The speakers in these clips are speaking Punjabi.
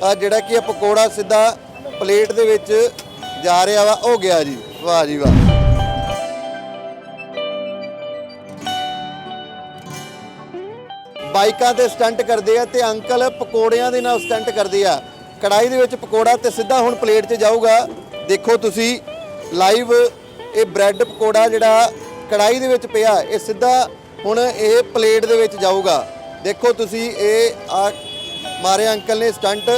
ਆ ਜਿਹੜਾ ਕਿ ਇਹ ਪਕੌੜਾ ਸਿੱਧਾ ਪਲੇਟ ਦੇ ਵਿੱਚ ਜਾ ਰਿਹਾ ਵਾ ਹੋ ਗਿਆ ਜੀ। ਵਾਹ ਜੀ ਵਾਹ। ਬਾਈਕਾਂ ਤੇ ਸਟੰਟ ਕਰਦੇ ਆ ਤੇ ਅੰਕਲ ਪਕੌੜਿਆਂ ਦੇ ਨਾਲ ਸਟੰਟ ਕਰਦੇ ਆ। ਕੜਾਈ ਦੇ ਵਿੱਚ ਪਕੌੜਾ ਤੇ ਸਿੱਧਾ ਹੁਣ ਪਲੇਟ 'ਚ ਜਾਊਗਾ। ਦੇਖੋ ਤੁਸੀਂ, ਲਾਈਵ ਇਹ ਬ੍ਰੈਡ ਪਕੌੜਾ ਜਿਹੜਾ ਕੜਾਈ ਦੇ ਵਿੱਚ ਪਿਆ, ਇਹ ਸਿੱਧਾ ਹੁਣ ਇਹ ਪਲੇਟ ਦੇ ਵਿੱਚ ਜਾਊਗਾ। ਦੇਖੋ ਤੁਸੀਂ, ਇਹ ਆ ਮਾਰੇ ਅੰਕਲ ਨੇ ਸਟੰਟ।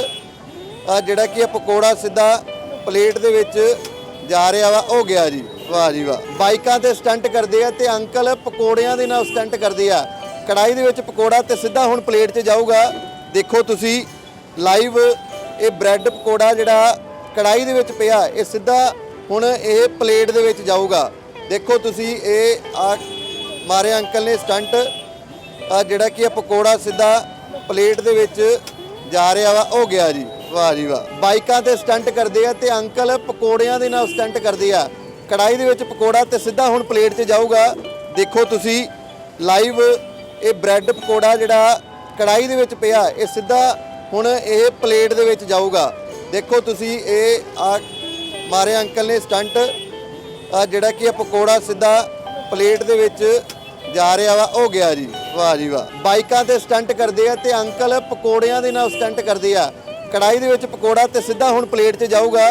ਜਿਹੜਾ ਕਿ ਇਹ ਪਕੌੜਾ ਸਿੱਧਾ ਪਲੇਟ ਦੇ ਵਿੱਚ ਜਾ ਰਿਹਾ ਵਾ ਹੋ ਗਿਆ ਜੀ। ਵਾਹ ਜੀ ਵਾਹ। ਬਾਈਕਾਂ ਤੇ ਸਟੰਟ ਕਰਦੇ ਆ ਤੇ ਅੰਕਲ ਪਕੌੜਿਆਂ ਦੇ ਨਾਲ ਸਟੰਟ ਕਰਦੇ ਆ। ਕੜਾਈ ਦੇ ਵਿੱਚ ਪਕੌੜਾ ਤੇ ਸਿੱਧਾ ਹੁਣ ਪਲੇਟ 'ਚ ਜਾਊਗਾ। ਦੇਖੋ ਤੁਸੀਂ, ਲਾਈਵ ਇਹ ਬ੍ਰੈਡ ਪਕੌੜਾ ਜਿਹੜਾ ਕੜਾਈ ਦੇ ਵਿੱਚ ਪਿਆ, ਇਹ ਸਿੱਧਾ ਹੁਣ ਇਹ ਪਲੇਟ ਦੇ ਵਿੱਚ ਜਾਊਗਾ। ਦੇਖੋ ਤੁਸੀਂ, ਇਹ ਆ ਮਾਰੇ ਅੰਕਲ ਨੇ ਸਟੰਟ। ਜਿਹੜਾ ਕਿ ਇਹ ਪਕੌੜਾ ਸਿੱਧਾ ਪਲੇਟ ਦੇ ਵਿੱਚ ਜਾ ਰਿਹਾ ਵਾ, ਹੋ ਗਿਆ ਜੀ, ਵਾਹ ਜੀ ਵਾਹ। ਬਾਈਕਾਂ ਤੇ ਸਟੰਟ ਕਰਦੇ ਆ ਤੇ ਅੰਕਲ ਪਕੌੜਿਆਂ ਦੇ ਨਾਲ ਸਟੰਟ ਕਰਦੇ ਆ। ਕੜਾਈ ਦੇ ਵਿੱਚ ਪਕੌੜਾ ਤੇ ਸਿੱਧਾ ਹੁਣ ਪਲੇਟ 'ਚ ਜਾਊਗਾ। ਦੇਖੋ ਤੁਸੀਂ, ਲਾਈਵ ਇਹ ਬ੍ਰੈਡ ਪਕੌੜਾ ਜਿਹੜਾ ਕੜਾਈ ਦੇ ਵਿੱਚ ਪਿਆ, ਇਹ ਸਿੱਧਾ ਹੁਣ ਇਹ ਪਲੇਟ ਦੇ ਵਿੱਚ ਜਾਊਗਾ। ਦੇਖੋ ਤੁਸੀਂ, ਇਹ ਆ ਮਾਰੇ ਅੰਕਲ ਨੇ ਸਟੰਟ। ਜਿਹੜਾ ਕਿ ਇਹ ਪਕੌੜਾ ਸਿੱਧਾ ਪਲੇਟ ਦੇ ਵਿੱਚ ਜਾ ਰਿਹਾ ਵਾ, ਹੋ ਗਿਆ ਜੀ। ਵਾਹ ਜੀ ਵਾਹ। ਬਾਈਕਾਂ ਤੇ ਸਟੰਟ ਕਰਦੇ ਆ ਤੇ ਅੰਕਲ ਪਕੌੜਿਆਂ ਦੇ ਨਾਲ ਸਟੰਟ ਕਰਦੇ ਆ। ਕੜਾਈ ਦੇ ਵਿੱਚ ਪਕੌੜਾ ਤੇ ਸਿੱਧਾ ਹੁਣ ਪਲੇਟ 'ਚ ਜਾਊਗਾ।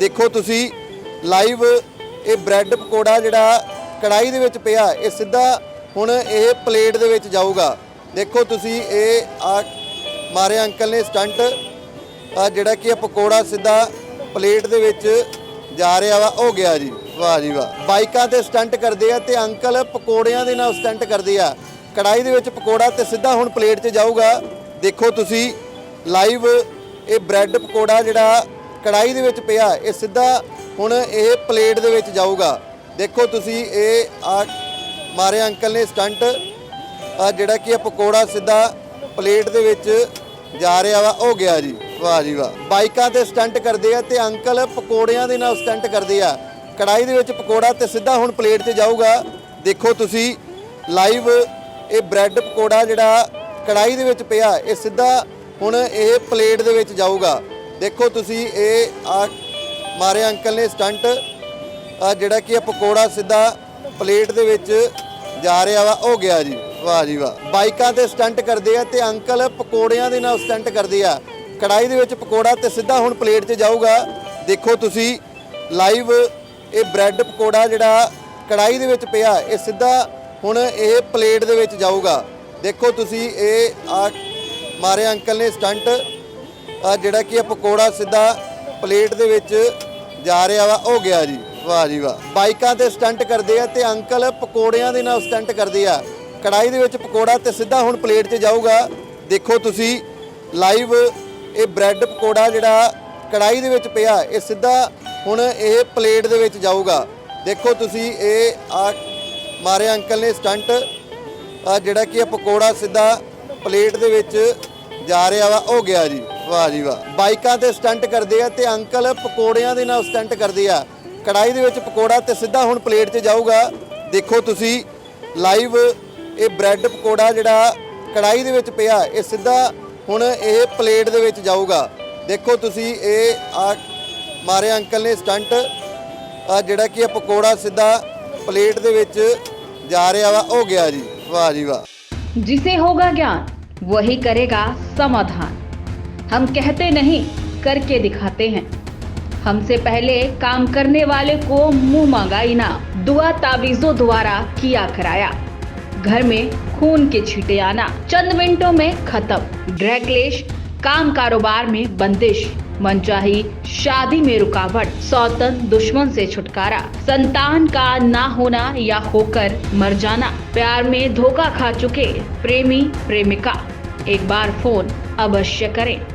ਦੇਖੋ ਤੁਸੀਂ, ਲਾਈਵ ਇਹ ਬ੍ਰੈਡ ਪਕੌੜਾ ਜਿਹੜਾ ਕੜਾਈ ਦੇ ਵਿੱਚ ਪਿਆ, ਇਹ ਸਿੱਧਾ ਹੁਣ ਇਹ ਪਲੇਟ ਦੇ ਵਿੱਚ ਜਾਊਗਾ। ਦੇਖੋ ਤੁਸੀਂ, ਇਹ ਆ ਮਾਰੇ ਅੰਕਲ ਨੇ ਸਟੰਟ। ਜਿਹੜਾ ਕਿ ਇਹ ਪਕੌੜਾ ਸਿੱਧਾ ਪਲੇਟ ਦੇ ਵਿੱਚ ਜਾ ਰਿਹਾ ਵਾ ਹੋ ਗਿਆ ਜੀ। ਵਾਹ ਜੀ ਵਾਹ। ਬਾਈਕਾਂ ਤੇ ਸਟੰਟ ਕਰਦੇ ਆ ਤੇ ਅੰਕਲ ਪਕੌੜਿਆਂ ਦੇ ਨਾਲ ਸਟੰਟ ਕਰਦੇ ਆ। ਕੜਾਈ ਦੇ ਵਿੱਚ ਪਕੌੜਾ ਤੇ ਸਿੱਧਾ ਹੁਣ ਪਲੇਟ 'ਚ ਜਾਊਗਾ। ਦੇਖੋ ਤੁਸੀਂ, ਲਾਈਵ ਇਹ ਬ੍ਰੈਡ ਪਕੌੜਾ ਜਿਹੜਾ ਕੜਾਈ ਦੇ ਵਿੱਚ ਪਿਆ, ਇਹ ਸਿੱਧਾ ਹੁਣ ਇਹ ਪਲੇਟ ਦੇ ਵਿੱਚ ਜਾਊਗਾ। ਦੇਖੋ ਤੁਸੀਂ, ਇਹ ਆ ਮਾਰੇ ਅੰਕਲ ਨੇ ਸਟੰਟ ਜਿਹੜਾ ਕਿ ਇਹ ਪਕੌੜਾ ਸਿੱਧਾ ਪਲੇਟ ਦੇ ਵਿੱਚ ਜਾ ਰਿਹਾ ਵਾ ਹੋ ਗਿਆ ਜੀ। ਵਾਹ ਜੀ ਵਾਹ। ਬਾਈਕਾਂ ਤੇ ਸਟੰਟ ਕਰਦੇ ਆ ਤੇ ਅੰਕਲ ਪਕੌੜਿਆਂ ਦੇ ਨਾਲ ਸਟੰਟ ਕਰਦੇ ਆ। ਕੜਾਈ ਦੇ ਵਿੱਚ ਪਕੌੜਾ ਤੇ ਸਿੱਧਾ ਹੁਣ ਪਲੇਟ 'ਚ ਜਾਊਗਾ। ਦੇਖੋ ਤੁਸੀਂ, ਲਾਈਵ ਇਹ ਬ੍ਰੈਡ ਪਕੌੜਾ ਜਿਹੜਾ ਕੜਾਈ ਦੇ ਵਿੱਚ ਪਿਆ, ਇਹ ਸਿੱਧਾ ਹੁਣ ਇਹ ਪਲੇਟ ਦੇ ਵਿੱਚ ਜਾਊਗਾ। ਦੇਖੋ ਤੁਸੀਂ, ਇਹ ਆ ਮਾਰੇ ਅੰਕਲ ਨੇ ਸਟੰਟ ਜਿਹੜਾ ਕਿ ਇਹ ਪਕੌੜਾ ਸਿੱਧਾ ਪਲੇਟ ਦੇ ਵਿੱਚ ਜਾ ਰਿਹਾ ਵਾ ਹੋ ਗਿਆ ਜੀ। ਵਾਹ ਜੀ ਵਾਹ। ਬਾਈਕਾਂ ਤੇ ਸਟੰਟ ਕਰਦੇ ਆ ਤੇ ਅੰਕਲ ਪਕੌੜਿਆਂ ਦੇ ਨਾਲ ਸਟੰਟ ਕਰਦੇ ਆ। ਕੜਾਈ ਦੇ ਵਿੱਚ ਪਕੌੜਾ ਤੇ ਸਿੱਧਾ ਹੁਣ ਪਲੇਟ 'ਚ ਜਾਊਗਾ। ਦੇਖੋ ਤੁਸੀਂ, ਲਾਈਵ ਇਹ ਬ੍ਰੈਡ ਪਕੌੜਾ ਜਿਹੜਾ ਕੜਾਈ ਦੇ ਵਿੱਚ ਪਿਆ, ਇਹ ਸਿੱਧਾ ਹੁਣ ਇਹ ਪਲੇਟ ਦੇ ਵਿੱਚ ਜਾਊਗਾ। ਦੇਖੋ ਤੁਸੀਂ ਇਹ ਆ ਮਾਰੇ ਅੰਕਲ ਨੇ ਸਟੰਟ ਜਿਹੜਾ ਕਿ ਇਹ ਪਕੌੜਾ ਸਿੱਧਾ ਪਲੇਟ ਦੇ ਵਿੱਚ ਜਾ ਰਿਹਾ ਵਾ ਹੋ ਗਿਆ ਜੀ। ਵਾਹ ਜੀ ਵਾਹ। ਬਾਈਕਾਂ ਤੇ ਸਟੰਟ ਕਰਦੇ ਆ ਤੇ ਅੰਕਲ ਪਕੌੜਿਆਂ ਦੇ ਨਾਲ ਸਟੰਟ ਕਰਦੇ ਆ। ਕੜਾਈ ਦੇ ਵਿੱਚ ਪਕੌੜਾ ਤੇ ਸਿੱਧਾ ਹੁਣ ਪਲੇਟ 'ਚ ਜਾਊਗਾ। ਦੇਖੋ ਤੁਸੀਂ, ਲਾਈਵ ਇਹ ਬ੍ਰੈਡ ਪਕੌੜਾ ਜਿਹੜਾ ਕੜਾਈ ਦੇ ਵਿੱਚ ਪਿਆ, ਇਹ ਸਿੱਧਾ ਹੁਣ ਇਹ ਪਲੇਟ ਦੇ ਵਿੱਚ ਜਾਊਗਾ। ਦੇਖੋ ਤੁਸੀਂ, ਇਹ ਆ ਮਾਰੇ ਅੰਕਲ ਨੇ ਸਟੰਟ। ਜਿਹੜਾ ਕਿ ਇਹ ਪਕੌੜਾ ਸਿੱਧਾ ਪਲੇਟ ਦੇ ਵਿੱਚ ਜਾ ਰਿਹਾ ਵਾ ਹੋ ਗਿਆ ਜੀ। ਵਾਹ ਜੀ ਵਾਹ। ਬਾਈਕਾਂ ਤੇ ਸਟੰਟ ਕਰਦੇ ਆ ਤੇ ਅੰਕਲ ਪਕੌੜਿਆਂ ਦੇ ਨਾਲ ਸਟੰਟ ਕਰਦੇ ਆ। ਕੜਾਈ ਦੇ ਵਿੱਚ ਪਕੌੜਾ ਤੇ ਸਿੱਧਾ ਹੁਣ ਪਲੇਟ 'ਚ ਜਾਊਗਾ। ਦੇਖੋ ਤੁਸੀਂ, ਲਾਈਵ ਇਹ ਬ੍ਰੈਡ ਪਕੌੜਾ ਜਿਹੜਾ ਕੜਾਈ ਦੇ ਵਿੱਚ ਪਿਆ, ਇਹ ਸਿੱਧਾ ਹੁਣ ਇਹ ਪਲੇਟ ਦੇ ਵਿੱਚ ਜਾਊਗਾ। ਦੇਖੋ ਤੁਸੀਂ, ਇਹ ਆ ਮਾਰੇ ਅੰਕਲ ਨੇ ਸਟੰਟ। ਜਿਹੜਾ ਕਿ ਇਹ ਪਕੌੜਾ ਸਿੱਧਾ ਪਲੇਟ ਦੇ ਵਿੱਚ जा रहा वा, हो गया जी। वाह जी वाह। जिसे होगा ज्ञान, वही करेगा समाधान। हम कहते नहीं, करके दिखाते हैं। हमसे पहले काम करने वाले को मुँह मांगा इनाम दुआ तावीजों द्वारा किया कराया। घर में खून के छीटे आना, चंद मिनटों में खत्म। ड्रैकलेश काम कारोबार में बंदिश। मनचाही शादी में रुकावट, सौतन, दुश्मन से छुटकारा। संतान का ना होना या होकर मर जाना, प्यार में धोखा खा चुके प्रेमी, प्रेमिका। एक बार फ़ोन अवश्य करें।